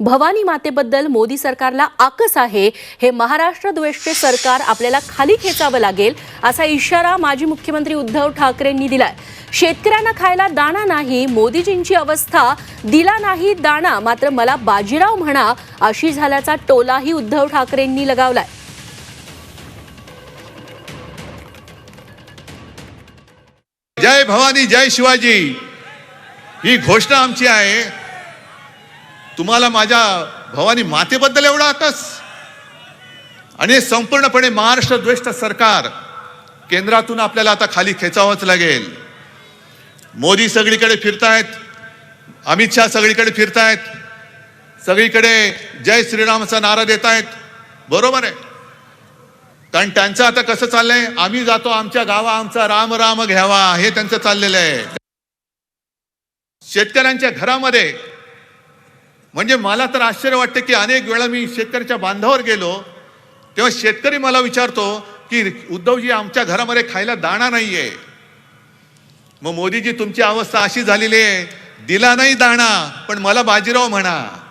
भवानी मातेबद्दल मोदी सरकारला आकस आहे हे महाराष्ट्र द्वेषचे सरकार आपल्याला खाली खेचावं लागेल असा इशारा माजी मुख्यमंत्री उद्धव ठाकरेंनी दिलाय. शेतकऱ्यांना खायला दाणा नाही मोदीजींची अवस्था दिला नाही दाणा मात्र मला बाजीराव म्हणा अशी झाल्याचा टोलाही उद्धव ठाकरेंनी लगावलाय. जय भवानी जय शिवाजी. ही घोषणा आमची आहे. तुम्हाला माझ्या भवानी मातेबद्दल एवढा आकस? आणि हे संपूर्णपणे महाराष्ट्र द्वेष्ट सरकार केंद्रातून आपल्याला आता खाली खेचावंच लागेल. मोदी सगळीकडे फिरतायत अमित शहा सगळीकडे फिरतायत सगळीकडे जय श्रीरामचा नारा देत आहेत बरोबर आहे. कारण त्यांचं आता कसं चाललंय? आम्ही जातो आमच्या गावा आमचा राम राम घ्यावा हे त्यांचं चाललेलं आहे. शेतकऱ्यांच्या घरामध्ये म्हणजे मला तर आश्चर्य वाटतं की अनेक वेळा मी शेतकऱ्याच्या बांधावर गेलो तेव्हा शेतकरी मला विचारतो की उद्धवजी आमच्या घरामध्ये खायला दाणा नाहीये. मग मोदीजी तुमची अवस्था अशी झालेली आहे दिला नाही दाणा पण मला बाजीराव म्हणा.